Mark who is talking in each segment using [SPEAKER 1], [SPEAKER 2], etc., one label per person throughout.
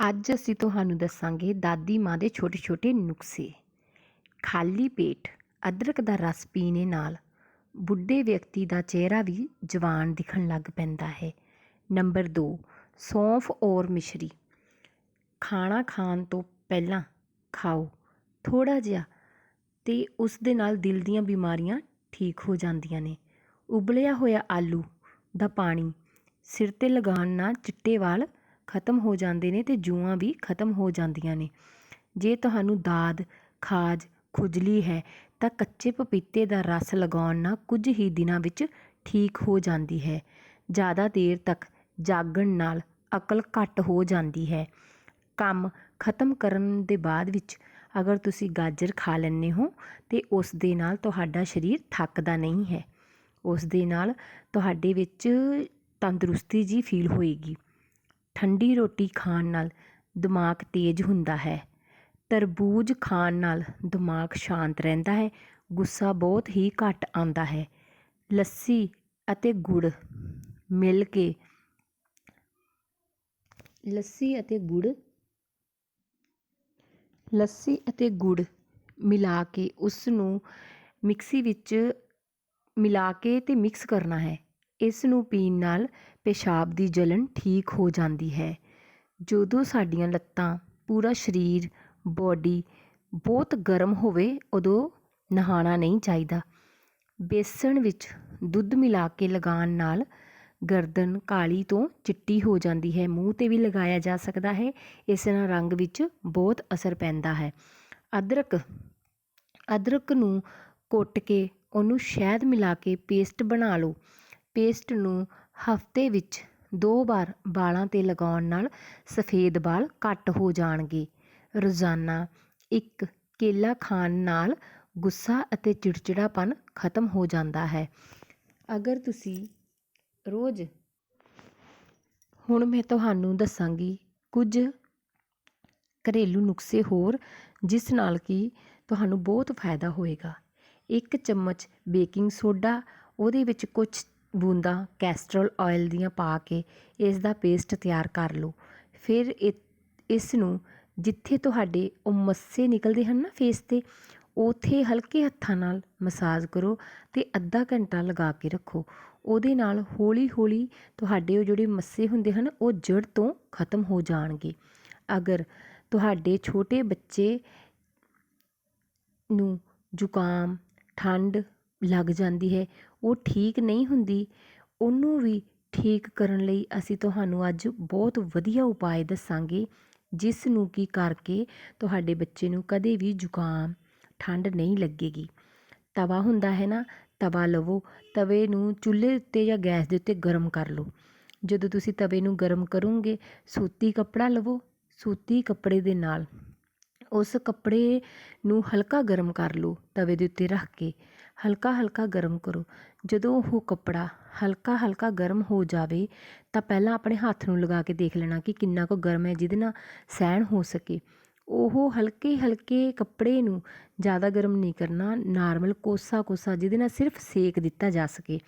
[SPEAKER 1] ਅੱਜ ਅਸੀਂ ਤੁਹਾਨੂੰ ਦੱਸਾਂਗੇ ਦਾਦੀ ਮਾਂ ਦੇ ਛੋਟੇ ਛੋਟੇ ਨੁਸਖੇ ਖਾਲੀ ਪੇਟ ਅਦਰਕ ਦਾ ਰਸ ਪੀਣੇ ਨਾਲ ਬੁੱਢੇ ਵਿਅਕਤੀ ਦਾ ਚਿਹਰਾ ਵੀ ਜਵਾਨ ਦਿਖਣ ਲੱਗ ਪੈਂਦਾ ਹੈ। ਨੰਬਰ 2 ਸੌਂਫ ਔਰ ਮਿਸ਼ਰੀ। ਖਾਣਾ ਖਾਣ ਤੋਂ ਪਹਿਲਾਂ ਖਾਓ ਥੋੜਾ ਜਿਹਾ, ਤੇ ਉਸ ਦੇ ਨਾਲ ਦਿਲ ਦੀਆਂ ਬਿਮਾਰੀਆਂ ਠੀਕ ਹੋ ਜਾਂਦੀਆਂ ਨੇ। ਉਬਲਿਆ ਹੋਇਆ ਆਲੂ ਦਾ ਪਾਣੀ ਸਿਰ 'ਤੇ ਲਗਾਉਣ ਨਾਲ ਚਿੱਟੇ ਵਾਲ ਖਤਮ ਹੋ ਜਾਂਦੇ ਨੇ ਅਤੇ ਜੂਆਂ ਵੀ ਖਤਮ ਹੋ ਜਾਂਦੀਆਂ ਨੇ। ਜੇ ਤੁਹਾਨੂੰ ਦਾਦ, ਖਾਜ, ਖੁਜਲੀ ਹੈ ਤਾਂ ਕੱਚੇ ਪਪੀਤੇ ਦਾ ਰਸ ਲਗਾਉਣ ਨਾਲ ਕੁਝ ਹੀ ਦਿਨਾਂ ਵਿੱਚ ਠੀਕ ਹੋ ਜਾਂਦੀ ਹੈ। ਜ਼ਿਆਦਾ ਦੇਰ ਤੱਕ ਜਾਗਣ ਨਾਲ ਅਕਲ ਘੱਟ ਹੋ ਜਾਂਦੀ ਹੈ। ਕੰਮ ਖਤਮ ਕਰਨ ਦੇ ਬਾਅਦ ਵਿੱਚ ਅਗਰ ਤੁਸੀਂ ਗਾਜਰ ਖਾ ਲੈਂਦੇ ਹੋ ਤੇ ਉਸ ਦੇ ਨਾਲ ਤੁਹਾਡਾ ਸਰੀਰ ਥੱਕਦਾ ਨਹੀਂ ਹੈ। ਉਸ ਦੇ ਨਾਲ ਤੁਹਾਡੇ ਵਿੱਚ ਤੰਦਰੁਸਤੀ ਜੀ ਫੀਲ ਹੋਏਗੀ। ਠੰਡੀ ਰੋਟੀ ਖਾਣ ਨਾਲ ਦਿਮਾਗ ਤੇਜ਼ ਹੁੰਦਾ ਹੈ। ਤਰਬੂਜ ਖਾਣ ਨਾਲ ਦਿਮਾਗ ਸ਼ਾਂਤ ਰਹਿੰਦਾ ਹੈ। ਗੁੱਸਾ ਬਹੁਤ ਹੀ ਘੱਟ ਆਉਂਦਾ ਹੈ। ਲੱਸੀ ਅਤੇ ਗੁੜ ਮਿਲ ਕੇ ਲੱਸੀ ਅਤੇ ਗੁੜ, ਲੱਸੀ ਅਤੇ ਗੁੜ ਮਿਲਾ ਕੇ ਉਸ ਨੂੰ ਮਿਕਸੀ ਵਿੱਚ ਮਿਲਾ ਕੇ ਅਤੇ ਮਿਕਸ ਕਰਨਾ ਹੈ। ਇਸ ਨੂੰ ਪੀਣ ਨਾਲ ਪਿਸ਼ਾਬ ਦੀ ਜਲਨ ਠੀਕ ਹੋ ਜਾਂਦੀ ਹੈ। ਜਦੋਂ ਸਾਡੀਆਂ ਲੱਤਾਂ, ਪੂਰਾ ਸਰੀਰ ਬੋਡੀ ਬਹੁਤ ਗਰਮ ਹੋਵੇ, ਉਦੋਂ ਨਹਾਉਣਾ ਨਹੀਂ ਚਾਹੀਦਾ। ਬੇਸਣ ਵਿੱਚ ਦੁੱਧ ਮਿਲਾ ਕੇ ਲਗਾਉਣ ਨਾਲ ਗਰਦਨ ਕਾਲੀ ਤੋਂ ਚਿੱਟੀ ਹੋ ਜਾਂਦੀ ਹੈ। ਮੂੰਹ 'ਤੇ ਵੀ ਲਗਾਇਆ ਜਾ ਸਕਦਾ ਹੈ। ਇਸ ਨਾਲ ਰੰਗ ਵਿੱਚ ਬਹੁਤ ਅਸਰ ਪੈਂਦਾ ਹੈ। ਅਦਰਕ ਅਦਰਕ ਨੂੰ ਕੁੱਟ ਕੇ ਉਹਨੂੰ ਸ਼ਹਿਦ ਮਿਲਾ ਕੇ ਪੇਸਟ ਬਣਾ ਲਓ। ਪੇਸਟ ਨੂੰ ਹਫ਼ਤੇ ਵਿੱਚ ਦੋ ਵਾਰ ਵਾਲਾਂ 'ਤੇ ਲਗਾਉਣ ਨਾਲ ਸਫੇਦ ਵਾਲ ਘੱਟ ਹੋ ਜਾਣਗੇ। ਰੋਜ਼ਾਨਾ ਇੱਕ ਕੇਲਾ ਖਾਣ ਨਾਲ ਗੁੱਸਾ ਅਤੇ ਚਿੜਚਿੜਾਪਨ ਖਤਮ ਹੋ ਜਾਂਦਾ ਹੈ। ਅਗਰ ਤੁਸੀਂ ਰੋਜ਼ ਹੁਣ ਮੈਂ ਤੁਹਾਨੂੰ ਦੱਸਾਂਗੀ ਕੁਝ ਘਰੇਲੂ ਨੁਸਖੇ ਹੋਰ ਜਿਸ ਨਾਲ ਕਿ ਤੁਹਾਨੂੰ ਬਹੁਤ ਫਾਇਦਾ ਹੋਏਗਾ। ਇੱਕ ਚਮਚ ਬੇਕਿੰਗ ਸੋਡਾ, ਉਹਦੇ ਵਿੱਚ ਕੁਛ ਬੂੰਦਾਂ ਕੈਸਟਰੋਲ ਆਇਲ ਦੀਆਂ ਪਾ ਕੇ ਇਸ ਦਾ ਪੇਸਟ ਤਿਆਰ ਕਰ ਲਓ। ਫਿਰ ਇ ਇਸ ਨੂੰ ਜਿੱਥੇ ਤੁਹਾਡੇ ਉਹ ਮੱਸੇ ਨਿਕਲਦੇ ਹਨ ਨਾ ਫੇਸ 'ਤੇ, ਉੱਥੇ ਹਲਕੇ ਹੱਥਾਂ ਨਾਲ ਮਸਾਜ ਕਰੋ ਅਤੇ ਅੱਧਾ ਘੰਟਾ ਲਗਾ ਕੇ ਰੱਖੋ। ਉਹਦੇ ਨਾਲ ਹੌਲੀ ਹੌਲੀ ਤੁਹਾਡੇ ਉਹ ਜਿਹੜੇ ਮੱਸੇ ਹੁੰਦੇ ਹਨ, ਉਹ ਜੜ ਤੋਂ ਖਤਮ ਹੋ ਜਾਣਗੇ। ਅਗਰ ਤੁਹਾਡੇ ਛੋਟੇ ਬੱਚੇ ਨੂੰ ਜ਼ੁਕਾਮ, ਠੰਡ ਲੱਗ ਜਾਂਦੀ ਹੈ ਉਹ ਠੀਕ ਨਹੀਂ ਹੁੰਦੀ, ਉਹਨੂੰ ਵੀ ਠੀਕ ਕਰਨ ਲਈ ਅਸੀਂ ਤੁਹਾਨੂੰ ਅੱਜ ਬਹੁਤ ਵਧੀਆ ਉਪਾਅ ਦੱਸਾਂਗੇ, ਜਿਸ ਨੂੰ ਕੀ ਕਰਕੇ ਤੁਹਾਡੇ ਬੱਚੇ ਨੂੰ ਕਦੇ ਵੀ ਜ਼ੁਕਾਮ ਠੰਡ ਨਹੀਂ ਲੱਗੇਗੀ। ਤਵਾ ਹੁੰਦਾ ਹੈ ਨਾ, ਤਵਾ ਲਵੋ, ਤਵੇ ਨੂੰ ਚੁੱਲ੍ਹੇ ਉੱਤੇ ਜਾਂ ਗੈਸ ਦੇ ਉੱਤੇ ਗਰਮ ਕਰ ਲਓ। ਜਦੋਂ ਤੁਸੀਂ ਤਵੇ ਨੂੰ ਗਰਮ ਕਰੋਗੇ, ਸੂਤੀ ਕੱਪੜਾ ਲਵੋ, ਸੂਤੀ ਕੱਪੜੇ ਦੇ ਨਾਲ ਉਸ ਕੱਪੜੇ ਨੂੰ ਹਲਕਾ ਗਰਮ ਕਰ ਲਓ, ਤਵੇ ਦੇ ਉੱਤੇ ਰੱਖ ਕੇ ਹਲਕਾ ਹਲਕਾ ਗਰਮ ਕਰੋ। ਜਦੋਂ ਉਹ ਕੱਪੜਾ ਹਲਕਾ ਹਲਕਾ ਗਰਮ ਹੋ ਜਾਵੇ, ਤਾਂ ਪਹਿਲਾਂ ਆਪਣੇ ਹੱਥ ਨੂੰ ਲਗਾ ਕੇ ਦੇਖ ਲੈਣਾ ਕਿ ਕਿੰਨਾ ਕੁ ਗਰਮ ਹੈ, ਜਿਹਦੇ ਨਾਲ ਸਹਿਣ ਹੋ ਸਕੇ। ਉਹ ਹਲਕੇ ਹਲਕੇ ਕੱਪੜੇ ਨੂੰ ਜ਼ਿਆਦਾ ਗਰਮ ਨਹੀਂ ਕਰਨਾ, ਨਾਰਮਲ ਕੋਸਾ ਕੋਸਾ ਜਿਹਦੇ ਨਾਲ ਸਿਰਫ ਸੇਕ ਦਿੱਤਾ ਜਾ ਸਕੇ।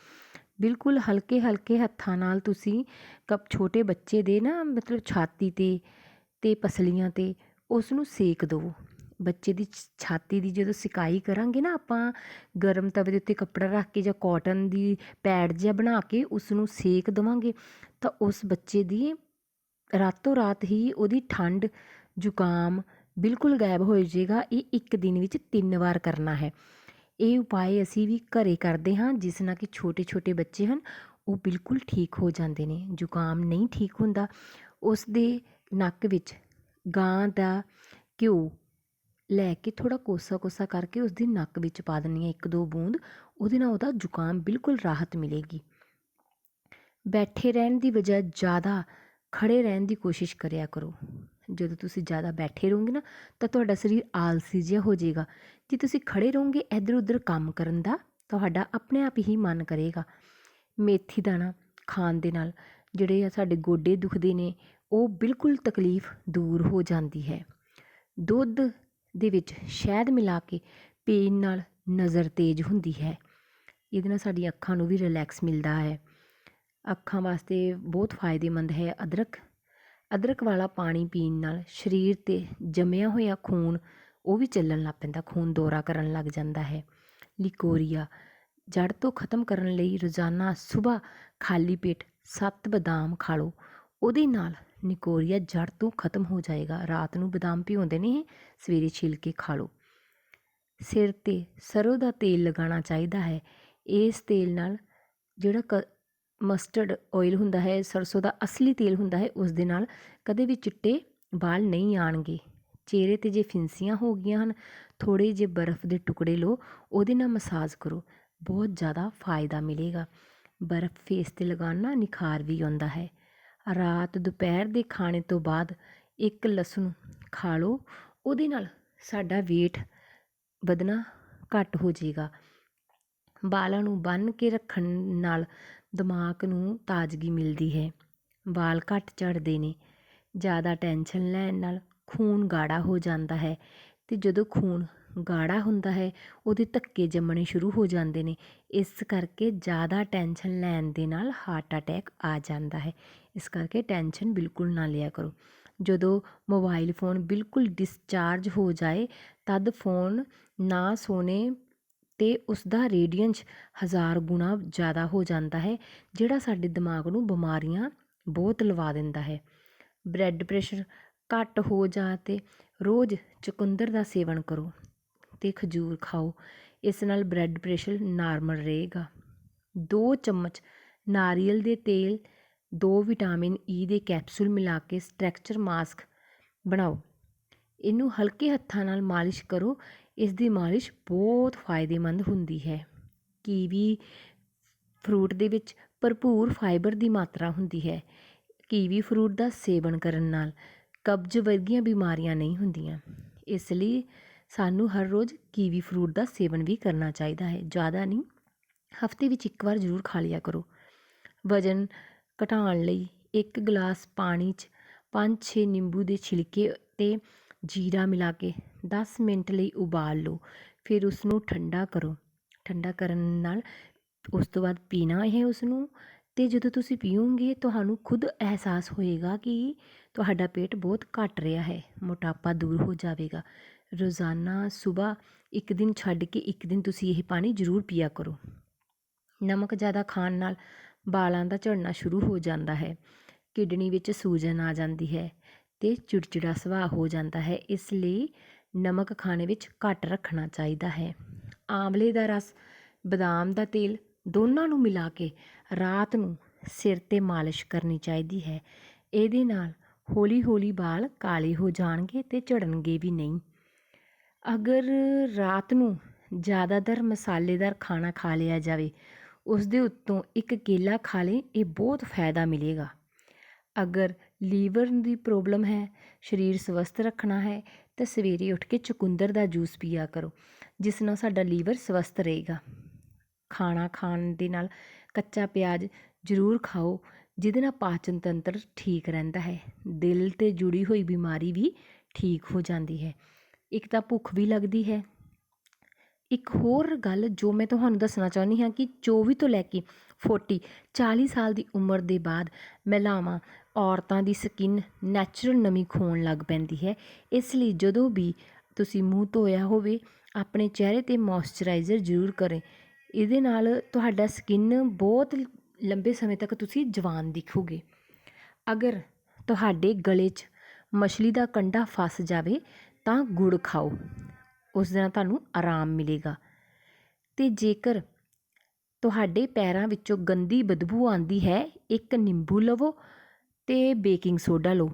[SPEAKER 1] ਬਿਲਕੁਲ ਹਲਕੇ ਹਲਕੇ ਹੱਥਾਂ ਨਾਲ ਤੁਸੀਂ ਕੱਪ ਛੋਟੇ ਬੱਚੇ ਦੇ ਨਾ, ਮਤਲਬ ਛਾਤੀ 'ਤੇ, ਤੇ ਪਸਲੀਆਂ 'ਤੇ ਉਸ ਨੂੰ ਸੇਕ ਦਿਓ। ਬੱਚੇ ਦੀ ਛਾਤੀ ਦੀ ਜਦੋਂ ਸਿਕਾਈ ਕਰਾਂਗੇ ਨਾ ਆਪਾਂ, ਗਰਮ ਤਵੇ ਦੇ ਉੱਤੇ ਕੱਪੜਾ ਰੱਖ ਕੇ ਜਾਂ ਕੋਟਨ ਦੀ ਪੈਡ ਜਿਹਾ ਬਣਾ ਕੇ ਉਸ ਨੂੰ ਸੇਕ ਦੇਵਾਂਗੇ, ਤਾਂ ਉਸ ਬੱਚੇ ਦੀ ਰਾਤੋਂ ਰਾਤ ਹੀ ਉਹਦੀ ਠੰਡ, ਜ਼ੁਕਾਮ ਬਿਲਕੁਲ ਗਾਇਬ ਹੋ ਜਾਏਗਾ, ਇਹ ਇੱਕ ਦਿਨ ਵਿੱਚ ਤਿੰਨ ਵਾਰ ਕਰਨਾ ਹੈ। ਇਹ ਉਪਾਅ ਅਸੀਂ ਵੀ ਘਰੇ ਕਰਦੇ ਹਾਂ, ਜਿਸ ਨਾਲ ਕਿ ਛੋਟੇ ਛੋਟੇ ਬੱਚੇ ਹਨ, ਉਹ ਬਿਲਕੁਲ ਠੀਕ ਹੋ ਜਾਂਦੇ ਨੇ, ਜ਼ੁਕਾਮ ਨਹੀਂ ਠੀਕ ਹੁੰਦਾ। ਉਸ ਦੇ ਨੱਕ ਵਿੱਚ ਗਾਂ ਦਾ ਘਿਓ ਲੈ ਕੇ ਥੋੜ੍ਹਾ ਕੋਸਾ ਕੋਸਾ ਕਰਕੇ ਉਸਦੀ ਨੱਕ ਵਿੱਚ ਪਾ ਦਿੰਦੀ ਹਾਂ ਇੱਕ ਦੋ ਬੂੰਦ, ਉਹਦੇ ਨਾਲ ਉਹਦਾ ਜ਼ੁਕਾਮ ਬਿਲਕੁਲ ਰਾਹਤ ਮਿਲੇਗੀ। ਬੈਠੇ ਰਹਿਣ ਦੀ ਬਜਾਏ ਜ਼ਿਆਦਾ ਖੜੇ ਰਹਿਣ ਦੀ ਕੋਸ਼ਿਸ਼ ਕਰਿਆ ਕਰੋ। ਜਦੋਂ ਤੁਸੀਂ ਜ਼ਿਆਦਾ ਬੈਠੇ ਰਹੋਗੇ ਨਾ, ਤਾਂ ਤੁਹਾਡਾ ਸਰੀਰ ਆਲਸੀ ਜਿਹਾ ਹੋ ਜਾਏਗਾ। ਜੇ ਤੁਸੀਂ ਖੜੇ ਰਹੋਗੇ ਇੱਧਰ ਉੱਧਰ ਕੰਮ ਕਰਨ ਦਾ, ਤੁਹਾਡਾ ਆਪਣੇ ਆਪ ਹੀ ਮਨ ਕਰੇਗਾ। ਮੇਥੀ ਦਾਣਾ ਖਾਣ ਦੇ ਨਾਲ ਜਿਹੜੇ ਆ ਸਾਡੇ ਗੋਡੇ ਦੁਖਦੇ ਨੇ, ਉਹ ਬਿਲਕੁਲ ਤਕਲੀਫ ਦੂਰ ਹੋ ਜਾਂਦੀ ਹੈ। ਦੁੱਧ ਦੇ ਵਿੱਚ ਸ਼ਹਿਦ ਮਿਲਾ ਕੇ ਪੀਣ ਨਾਲ ਨਜ਼ਰ ਤੇਜ਼ ਹੁੰਦੀ ਹੈ। ਇਹਦੇ ਨਾਲ ਸਾਡੀਆਂ ਅੱਖਾਂ ਨੂੰ ਵੀ ਰਿਲੈਕਸ ਮਿਲਦਾ ਹੈ। ਅੱਖਾਂ ਵਾਸਤੇ ਬਹੁਤ ਫਾਇਦੇਮੰਦ ਹੈ ਅਦਰਕ। ਅਦਰਕ ਵਾਲਾ ਪਾਣੀ ਪੀਣ ਨਾਲ ਸਰੀਰ 'ਤੇ ਜੰਮਿਆ ਹੋਇਆ ਖੂਨ, ਉਹ ਵੀ ਚੱਲਣ ਲੱਗ ਪੈਂਦਾ, ਖੂਨ ਦੌਰਾ ਕਰਨ ਲੱਗ ਜਾਂਦਾ ਹੈ। ਲਿਕੋਰੀਆ ਜੜ ਤੋਂ ਖਤਮ ਕਰਨ ਲਈ ਰੋਜ਼ਾਨਾ ਸਵੇਰ ਖਾਲੀ ਪੇਟ ਸੱਤ ਬਦਾਮ ਖਾ ਲਓ। ਉਹਦੇ ਨਾਲ ਨਿਕੋਰੀਆ, ਜੜ ਤੋਂ ਖਤਮ ਹੋ ਜਾਏਗਾ। ਰਾਤ ਨੂੰ ਬਦਾਮ ਭਿਉਂਦੇ ਨੇ ਸਵੇਰੇ ਛਿਲ ਕੇ ਖਾ ਲਓ। ਸਿਰ 'ਤੇ, ਸਰੋਂ ਦਾ ਤੇਲ ਲਗਾਉਣਾ ਚਾਹੀਦਾ ਹੈ। ਇਸ ਤੇਲ ਨਾਲ ਜਿਹੜਾ ਕ ਮਸਟਰਡ ਆਇਲ ਹੁੰਦਾ ਹੈ, ਸਰਸੋਂ ਦਾ ਅਸਲੀ ਤੇਲ ਹੁੰਦਾ ਹੈ, ਉਸ ਦੇ ਨਾਲ ਕਦੇ ਵੀ ਚਿੱਟੇ ਵਾਲ ਨਹੀਂ ਆਣਗੇ। ਚਿਹਰੇ 'ਤੇ ਜੇ ਫਿੰਸੀਆਂ ਹੋ ਗਈਆਂ ਹਨ ਥੋੜੇ ਜਿਹੇ ਬਰਫ਼ ਦੇ ਟੁਕੜੇ ਲਓ, ਉਹਦੇ ਨਾਲ ਮਸਾਜ ਕਰੋ। ਬਹੁਤ ਜ਼ਿਆਦਾ ਫਾਇਦਾ ਮਿਲੇਗਾ। ਬਰਫ਼ ਫੇਸ 'ਤੇ ਲਗਾਉਣ ਨਾਲ ਨਿਖਾਰ ਵੀ ਆਉਂਦਾ ਹੈ। ਰਾਤ ਦੁਪਹਿਰ ਦੇ ਖਾਣੇ ਤੋਂ ਬਾਅਦ ਇੱਕ ਲਸਣ ਖਾ ਲਓ। ਉਹਦੇ ਨਾਲ ਸਾਡਾ ਵੇਟ ਵਧਣਾ ਘੱਟ ਹੋ ਜਾਏਗਾ। ਵਾਲਾਂ ਨੂੰ ਬੰਨ੍ਹ ਕੇ ਰੱਖਣ ਨਾਲ ਦਿਮਾਗ ਨੂੰ ਤਾਜ਼ਗੀ ਮਿਲਦੀ ਹੈ। ਵਾਲ ਘੱਟ ਝੜਦੇ ਨੇ, ਜ਼ਿਆਦਾ ਟੈਨਸ਼ਨ ਲੈਣ ਨਾਲ ਖੂਨ ਗਾੜਾ ਹੋ ਜਾਂਦਾ ਹੈ ਅਤੇ ਜਦੋਂ ਖੂਨ ਗਾੜਾ ਹੁੰਦਾ ਹੈ, ਉਹਦੇ ਧੱਕੇ ਜੰਮਣੇ ਸ਼ੁਰੂ ਹੋ ਜਾਂਦੇ ਨੇ। ਇਸ ਕਰਕੇ ਜ਼ਿਆਦਾ ਟੈਨਸ਼ਨ ਲੈਣ ਦੇ ਨਾਲ ਹਾਰਟ ਅਟੈਕ ਆ ਜਾਂਦਾ ਹੈ। ਇਸ ਕਰਕੇ ਟੈਨਸ਼ਨ ਬਿਲਕੁਲ ਨਾ ਲਿਆ ਕਰੋ। ਜਦੋਂ ਮੋਬਾਈਲ ਫੋਨ ਬਿਲਕੁਲ ਡਿਸਚਾਰਜ ਹੋ ਜਾਏ, ਤਦ ਫੋਨ ਨਾ ਸੋਨੇ ਅਤੇ ਉਸਦਾ ਰੇਡੀਅੰਸ ਹਜ਼ਾਰ ਗੁਣਾ ਜ਼ਿਆਦਾ ਹੋ ਜਾਂਦਾ ਹੈ, ਜਿਹੜਾ ਸਾਡੇ ਦਿਮਾਗ ਨੂੰ ਬਿਮਾਰੀਆਂ ਬਹੁਤ ਲਵਾ ਦਿੰਦਾ ਹੈ। ਬਲੱਡ ਪ੍ਰੈਸ਼ਰ ਘੱਟ ਹੋ ਜਾ ਤੇ ਰੋਜ਼ ਚੁਕੰਦਰ ਦਾ ਸੇਵਨ ਕਰੋ ਅਤੇ ਖਜੂਰ ਖਾਓ। ਇਸ ਨਾਲ ਬਲੱਡ ਪ੍ਰੈਸ਼ਰ ਨਾਰਮਲ ਰਹੇਗਾ। ਦੋ ਚਮਚ ਨਾਰੀਅਲ ਦੇ ਤੇਲ, ਦੋ ਵਿਟਾਮਿਨ ਈ e ਦੇ ਕੈਪਸੂਲ ਮਿਲਾ ਕੇ ਸਟ੍ਰੈਕਚਰ ਮਾਸਕ ਬਣਾਓ। ਇਹਨੂੰ ਹਲਕੇ ਹੱਥਾਂ ਨਾਲ ਮਾਲਿਸ਼ ਕਰੋ। ਇਸ ਦੀ ਮਾਲਿਸ਼ ਬਹੁਤ ਫਾਇਦੇਮੰਦ ਹੁੰਦੀ ਹੈ। ਕੀਵੀ ਫਰੂਟ ਦੇ ਵਿੱਚ ਭਰਪੂਰ ਫਾਈਬਰ ਦੀ ਮਾਤਰਾ ਹੁੰਦੀ ਹੈ। ਕੀਵੀ ਫਰੂਟ ਦਾ ਸੇਵਨ ਕਰਨ ਨਾਲ ਕਬਜ਼ ਵਰਗੀਆਂ ਬਿਮਾਰੀਆਂ ਨਹੀਂ ਹੁੰਦੀਆਂ। ਇਸ ਲਈ ਸਾਨੂੰ ਹਰ ਰੋਜ਼ ਕੀਵੀ ਫਰੂਟ ਦਾ ਸੇਵਨ ਵੀ ਕਰਨਾ ਚਾਹੀਦਾ ਹੈ। ਜ਼ਿਆਦਾ ਨਹੀਂ, ਹਫ਼ਤੇ ਵਿੱਚ ਇੱਕ ਵਾਰ ਜ਼ਰੂਰ ਖਾ ਲਿਆ ਕਰੋ। ਵਜ਼ਨ ਘਟਾਉਣ ਲਈ ਇੱਕ ਗਲਾਸ ਪਾਣੀ 'ਚ ਪੰਜ ਛੇ ਨਿੰਬੂ ਦੇ ਛਿਲਕੇ ਅਤੇ ਜੀਰਾ ਮਿਲਾ ਕੇ ਦਸ ਮਿੰਟ ਲਈ ਉਬਾਲ ਲਓ। ਫਿਰ ਉਸਨੂੰ ਠੰਡਾ ਕਰੋ। ਠੰਡਾ ਕਰਨ ਨਾਲ ਉਸ ਤੋਂ ਬਾਅਦ ਪੀਣਾ ਹੈ ਉਸਨੂੰ ਅਤੇ ਜਦੋਂ ਤੁਸੀਂ ਪੀਓਗੇ ਤੁਹਾਨੂੰ ਖੁਦ ਅਹਿਸਾਸ ਹੋਏਗਾ ਕਿ ਤੁਹਾਡਾ ਪੇਟ ਬਹੁਤ ਘਟ ਰਿਹਾ ਹੈ, ਮੋਟਾਪਾ ਦੂਰ ਹੋ ਜਾਵੇਗਾ। ਰੋਜ਼ਾਨਾ ਸਵੇਰ ਇੱਕ ਦਿਨ ਛੱਡ ਕੇ ਇੱਕ ਦਿਨ ਤੁਸੀਂ ਇਹ ਪਾਣੀ ਜ਼ਰੂਰ ਪੀਆ ਕਰੋ। ਨਮਕ ਜ਼ਿਆਦਾ ਖਾਣ ਨਾਲ ਵਾਲਾਂ ਦਾ ਝੜਨਾ ਸ਼ੁਰੂ ਹੋ ਜਾਂਦਾ ਹੈ, ਕਿਡਨੀ ਵਿੱਚ ਸੂਜਨ ਆ ਜਾਂਦੀ ਹੈ ਅਤੇ ਚਿੜਚਿੜਾ ਸੁਭਾਅ ਹੋ ਜਾਂਦਾ ਹੈ। ਇਸ ਲਈ ਨਮਕ ਖਾਣੇ ਵਿੱਚ ਘੱਟ ਰੱਖਣਾ ਚਾਹੀਦਾ ਹੈ। ਆਂਵਲੇ ਦਾ ਰਸ, ਬਦਾਮ ਦਾ ਤੇਲ ਦੋਨਾਂ ਨੂੰ ਮਿਲਾ ਕੇ ਰਾਤ ਨੂੰ ਸਿਰ 'ਤੇ ਮਾਲਿਸ਼ ਕਰਨੀ ਚਾਹੀਦੀ ਹੈ। ਇਹਦੇ ਨਾਲ ਹੌਲੀ ਹੌਲੀ ਵਾਲ ਕਾਲੇ ਹੋ ਜਾਣਗੇ ਅਤੇ ਝੜਨਗੇ ਵੀ ਨਹੀਂ। ਅਗਰ ਰਾਤ ਨੂੰ ਜ਼ਿਆਦਾਤਰ ਮਸਾਲੇਦਾਰ ਖਾਣਾ ਖਾ ਲਿਆ ਜਾਵੇ, ਉਸ ਦੇ ਉੱਤੋਂ ਇੱਕ ਕੇਲਾ ਖਾ ਲੇ ਇਹ ਬਹੁਤ ਫਾਇਦਾ ਮਿਲੇਗਾ। ਅਗਰ ਲੀਵਰ ਦੀ ਪ੍ਰੋਬਲਮ ਹੈ, ਸਰੀਰ ਸਵਸਥ ਰੱਖਣਾ ਹੈ, ਤਾਂ ਸਵੇਰੇ ਉੱਠ ਕੇ ਚੁਕੰਦਰ ਦਾ ਜੂਸ ਪੀਆ ਕਰੋ, ਜਿਸ ਨਾਲ ਸਾਡਾ ਲੀਵਰ ਸਵਸਥ ਰਹੇਗਾ। ਖਾਣਾ ਖਾਣ ਦੇ ਨਾਲ ਕੱਚਾ ਪਿਆਜ਼ ਜ਼ਰੂਰ ਖਾਓ, ਜਿਹਦੇ ਨਾਲ ਪਾਚਨ ਤੰਤਰ ਠੀਕ ਰਹਿੰਦਾ ਹੈ। ਦਿਲ 'ਤੇ ਜੁੜੀ ਹੋਈ ਬਿਮਾਰੀ ਵੀ ਠੀਕ ਹੋ ਜਾਂਦੀ ਹੈ। ਇੱਕ ਤਾਂ ਭੁੱਖ ਵੀ ਲੱਗਦੀ ਹੈ। ਇੱਕ ਹੋਰ ਗੱਲ ਜੋ ਮੈਂ ਤੁਹਾਨੂੰ ਦੱਸਣਾ ਚਾਹੁੰਦੀ ਹਾਂ ਕਿ 24 ਤੋਂ ਲੈ ਕੇ 40 40 ਸਾਲ ਦੀ ਉਮਰ ਦੇ ਬਾਅਦ ਮਹਿਲਾਵਾਂ ਔਰਤਾਂ ਦੀ ਸਕਿਨ ਨੈਚੁਰਲ ਨਮੀ ਖੋਣ ਲੱਗ ਪੈਂਦੀ ਹੈ। ਇਸ ਲਈ ਜਦੋਂ ਵੀ ਤੁਸੀਂ ਮੂੰਹ ਧੋਇਆ ਹੋਵੇ, ਆਪਣੇ ਚਿਹਰੇ 'ਤੇ ਮੋਇਸਚਰਾਈਜ਼ਰ ਜ਼ਰੂਰ ਕਰੇ। ਇਹਦੇ ਨਾਲ ਤੁਹਾਡਾ ਸਕਿਨ ਬਹੁਤ ਲੰਬੇ ਸਮੇਂ ਤੱਕ ਤੁਸੀਂ ਜਵਾਨ ਦਿਖੋਗੇ। ਅਗਰ ਤੁਹਾਡੇ ਗਲੇ 'ਚ ਮਛਲੀ ਦਾ ਕੰਡਾ ਫਸ ਜਾਵੇ ਤਾਂ ਗੁੜ ਖਾਓ। ਉਸ ਦੇ ਨਾਲ ਤੁਹਾਨੂੰ ਆਰਾਮ ਮਿਲੇਗਾ। ਅਤੇ ਜੇਕਰ ਤੁਹਾਡੇ ਪੈਰਾਂ ਵਿੱਚੋਂ ਗੰਦੀ ਬਦਬੂ ਆਉਂਦੀ ਹੈ, ਇੱਕ ਨਿੰਬੂ ਲਵੋ ਅਤੇ ਬੇਕਿੰਗ ਸੋਡਾ ਲਓ।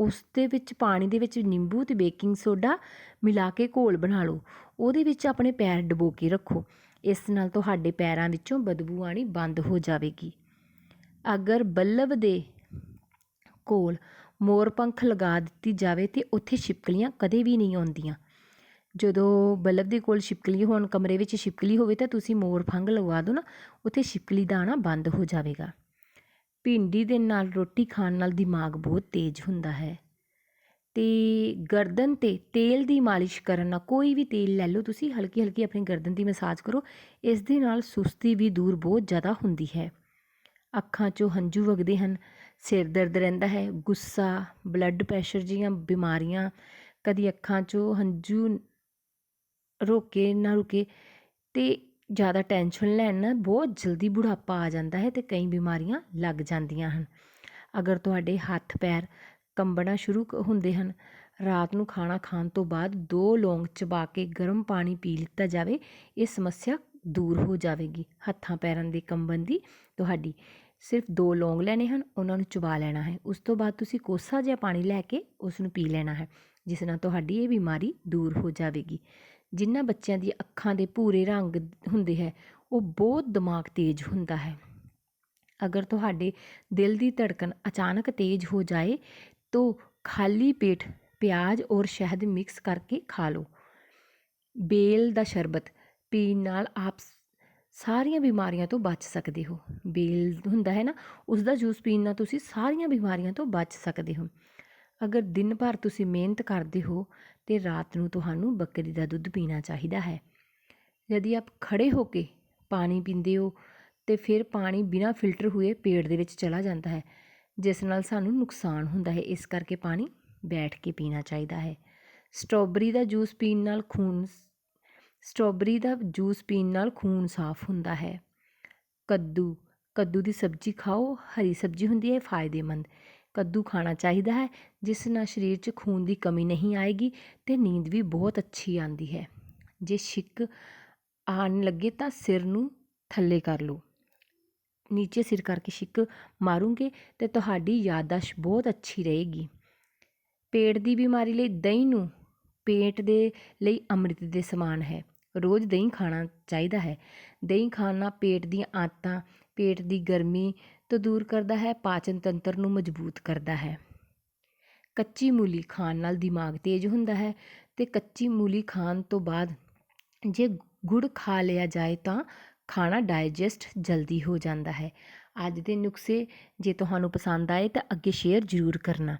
[SPEAKER 1] ਉਸ ਦੇ ਵਿੱਚ, ਪਾਣੀ ਦੇ ਵਿੱਚ ਨਿੰਬੂ ਅਤੇ ਬੇਕਿੰਗ ਸੋਡਾ ਮਿਲਾ ਕੇ ਘੋਲ ਬਣਾ ਲਓ। ਉਹਦੇ ਵਿੱਚ ਆਪਣੇ ਪੈਰ ਡੁਬੋ ਕੇ ਰੱਖੋ। ਇਸ ਨਾਲ ਤੁਹਾਡੇ ਪੈਰਾਂ ਵਿੱਚੋਂ ਬਦਬੂ ਆਣੀ ਬੰਦ ਹੋ ਜਾਵੇਗੀ। ਅਗਰ ਬੱਲਬ ਦੇ ਕੋਲ ਮੋਰ ਪੰਖ ਲਗਾ ਦਿੱਤੀ ਜਾਵੇ ਤੇ ਉੱਥੇ ਛਿਪਕਲੀਆਂ ਕਦੇ ਵੀ ਨਹੀਂ ਆਉਂਦੀਆਂ। ਜਦੋਂ ਬਲਬ ਦੇ ਕੋਲ ਛਿਪਕਲੀ ਹੋਣ, ਕਮਰੇ ਵਿੱਚ ਛਿਪਕਲੀ ਹੋਵੇ ਤਾਂ ਤੁਸੀਂ ਮੋਰ ਫੰਗ ਲਗਵਾ ਦਿਓ ਨਾ, ਉੱਥੇ ਛਿਪਕਲੀ ਦਾ ਆਉਣਾ ਬੰਦ ਹੋ ਜਾਵੇਗਾ। ਭਿੰਡੀ ਦੇ ਨਾਲ ਰੋਟੀ ਖਾਣ ਨਾਲ ਦਿਮਾਗ ਬਹੁਤ ਤੇਜ਼ ਹੁੰਦਾ ਹੈ। ਅਤੇ ਗਰਦਨ 'ਤੇ ਤੇਲ ਦੀ ਮਾਲਿਸ਼ ਕਰਨ ਨਾਲ ਕੋਈ ਵੀ ਤੇਲ ਲੈ ਲਓ, ਤੁਸੀਂ ਹਲਕੀ ਹਲਕੀ ਆਪਣੀ ਗਰਦਨ ਦੀ ਮਸਾਜ ਕਰੋ, ਇਸ ਦੇ ਨਾਲ ਸੁਸਤੀ ਵੀ ਦੂਰ ਬਹੁਤ ਜ਼ਿਆਦਾ ਹੁੰਦੀ ਹੈ। ਅੱਖਾਂ 'ਚੋਂ ਹੰਝੂ ਵਗਦੇ ਹਨ ਸਿਰ ਦਰਦ ਰਹਿੰਦਾ ਹੈ, ਗੁੱਸਾ ਬਲੱਡ ਪ੍ਰੈਸ਼ਰ ਜਿਹੀਆਂ ਬਿਮਾਰੀਆਂ, ਕਦੀ ਅੱਖਾਂ 'ਚੋਂ ਹੰਝੂ ਰੋਕੇ ਨਾ ਰੁਕੇ ਅਤੇ ਜ਼ਿਆਦਾ ਟੈਨਸ਼ਨ ਲੈਣ ਨਾਲ ਬਹੁਤ ਜਲਦੀ ਬੁਢਾਪਾ ਆ ਜਾਂਦਾ ਹੈ ਅਤੇ ਕਈ ਬਿਮਾਰੀਆਂ ਲੱਗ ਜਾਂਦੀਆਂ ਹਨ। ਅਗਰ ਤੁਹਾਡੇ ਹੱਥ ਪੈਰ ਕੰਬਣਾ ਸ਼ੁਰੂ ਹੁੰਦੇ ਹਨ, ਰਾਤ ਨੂੰ ਖਾਣਾ ਖਾਣ ਤੋਂ ਬਾਅਦ ਦੋ ਲੌਂਗ ਚਬਾ ਕੇ ਗਰਮ ਪਾਣੀ ਪੀ ਲਿੱਤਾ ਜਾਵੇ, ਇਹ ਸਮੱਸਿਆ ਦੂਰ ਹੋ ਜਾਵੇਗੀ। ਹੱਥਾਂ ਪੈਰਾਂ ਦੇ ਕੰਬਣ ਦੀ ਤੁਹਾਡੀ ਸਿਰਫ ਦੋ ਲੌਂਗ ਲੈਣੇ ਹਨ, ਉਹਨਾਂ ਨੂੰ ਚਬਾ ਲੈਣਾ ਹੈ। ਉਸ ਤੋਂ ਬਾਅਦ ਤੁਸੀਂ ਕੋਸਾ ਜਿਹਾ ਪਾਣੀ ਲੈ ਕੇ ਉਸ ਨੂੰ ਪੀ ਲੈਣਾ ਹੈ, ਜਿਸ ਨਾਲ ਤੁਹਾਡੀ ਇਹ ਬਿਮਾਰੀ ਦੂਰ ਹੋ ਜਾਵੇਗੀ। ਜਿਨ੍ਹਾਂ ਬੱਚਿਆਂ ਦੀ ਅੱਖਾਂ ਦੇ ਭੂਰੇ ਰੰਗ ਹੁੰਦੇ ਹੈ, ਉਹ ਬਹੁਤ ਦਿਮਾਗ ਤੇਜ਼ ਹੁੰਦਾ ਹੈ। ਅਗਰ ਤੁਹਾਡੇ ਦਿਲ ਦੀ ਧੜਕਨ ਅਚਾਨਕ ਤੇਜ਼ ਹੋ ਜਾਏ, ਤਾਂ ਖਾਲੀ ਪੇਟ ਪਿਆਜ਼ ਔਰ ਸ਼ਹਿਦ ਮਿਕਸ ਕਰਕੇ ਖਾ ਲਓ। ਬੇਲ ਦਾ ਸ਼ਰਬਤ ਪੀਣ ਨਾਲ ਆਪ ਸਾਰੀਆਂ ਬਿਮਾਰੀਆਂ ਤੋਂ ਬਚ ਸਕਦੇ ਹੋ। ਬੇਲ ਹੁੰਦਾ ਹੈ ਨਾ ਉਸ ਦਾ ਜੂਸ ਪੀਣ ਨਾਲ ਤੁਸੀਂ ਸਾਰੀਆਂ ਬਿਮਾਰੀਆਂ ਤੋਂ ਬਚ ਸਕਦੇ ਹੋ। ਅਗਰ ਦਿਨ ਭਰ ਤੁਸੀਂ ਮਿਹਨਤ ਕਰਦੇ ਹੋ, ਤੇ ਰਾਤ ਨੂੰ ਤੁਹਾਨੂੰ ਬੱਕਰੀ ਦਾ ਦੁੱਧ ਪੀਣਾ ਚਾਹੀਦਾ ਹੈ। ਯਦੀ ਆਪ ਖੜੇ ਹੋ ਕੇ ਪਾਣੀ ਪੀਂਦੇ ਹੋ, ਤੇ ਫਿਰ ਪਾਣੀ ਬਿਨਾਂ ਫਿਲਟਰ ਹੋਏ ਪੇਟ ਦੇ ਵਿੱਚ ਚਲਾ ਜਾਂਦਾ ਹੈ, ਜਿਸ ਨਾਲ ਸਾਨੂੰ ਨੁਕਸਾਨ ਹੁੰਦਾ ਹੈ। ਇਸ ਕਰਕੇ ਪਾਣੀ ਬੈਠ ਕੇ ਪੀਣਾ ਚਾਹੀਦਾ ਹੈ। ਸਟ੍ਰਾਬੇਰੀ ਦਾ ਜੂਸ ਪੀਣ ਨਾਲ ਖੂਨ ਸਟ੍ਰਾਬੇਰੀ ਦਾ ਜੂਸ ਪੀਣ ਨਾਲ ਖੂਨ ਸਾਫ਼ ਹੁੰਦਾ ਹੈ। ਕੱਦੂ ਕੱਦੂ ਦੀ ਸਬਜ਼ੀ ਖਾਓ, ਹਰੀ ਸਬਜ਼ੀ ਹੁੰਦੀ ਹੈ ਫਾਇਦੇਮੰਦ। ਕੱਦੂ ਖਾਣਾ ਚਾਹੀਦਾ ਹੈ, ਜਿਸ ਨਾਲ ਸਰੀਰ 'ਚ ਖੂਨ ਦੀ ਕਮੀ ਨਹੀਂ ਆਏਗੀ ਅਤੇ ਨੀਂਦ ਵੀ ਬਹੁਤ ਅੱਛੀ ਆਉਂਦੀ ਹੈ। ਜੇ ਛਿੱਕ ਆਉਣ ਲੱਗੇ ਤਾਂ ਸਿਰ ਨੂੰ ਥੱਲੇ ਕਰ ਲਓ। ਨੀਚੇ ਸਿਰ ਕਰਕੇ ਛਿੱਕ ਮਾਰੋਗੇ ਤੇ ਤੁਹਾਡੀ ਯਾਦਾਸ਼ਤ ਬਹੁਤ ਅੱਛੀ ਰਹੇਗੀ। ਪੇਟ ਦੀ ਬਿਮਾਰੀ ਲਈ ਦਹੀਂ ਨੂੰ ਪੇਟ ਦੇ ਲਈ ਅੰਮ੍ਰਿਤ ਦੇ ਸਮਾਨ ਹੈ। ਰੋਜ਼ ਦਹੀਂ ਖਾਣਾ ਚਾਹੀਦਾ ਹੈ। ਦਹੀਂ ਖਾਣ ਨਾਲ ਪੇਟ ਦੀਆਂ ਆਂਤਾਂ ਪੇਟ ਦੀ ਗਰਮੀ ਤੋਂ ਦੂਰ ਕਰਦਾ ਹੈ, ਪਾਚਨ ਤੰਤਰ ਨੂੰ ਮਜ਼ਬੂਤ ਕਰਦਾ ਹੈ। ਕੱਚੀ ਮੂਲੀ ਖਾਣ ਨਾਲ ਦਿਮਾਗ ਤੇਜ਼ ਹੁੰਦਾ ਹੈ ਅਤੇ ਕੱਚੀ ਮੂਲੀ ਖਾਣ ਤੋਂ ਬਾਅਦ ਜੇ ਗੁੜ ਖਾ ਲਿਆ ਜਾਏ ਤਾਂ ਖਾਣਾ ਡਾਈਜੈਸਟ ਜਲਦੀ ਹੋ ਜਾਂਦਾ ਹੈ। ਅੱਜ ਦੇ ਨੁਸਖੇ ਜੇ ਤੁਹਾਨੂੰ ਪਸੰਦ ਆਏ ਤਾਂ ਅੱਗੇ ਸ਼ੇਅਰ ਜ਼ਰੂਰ ਕਰਨਾ।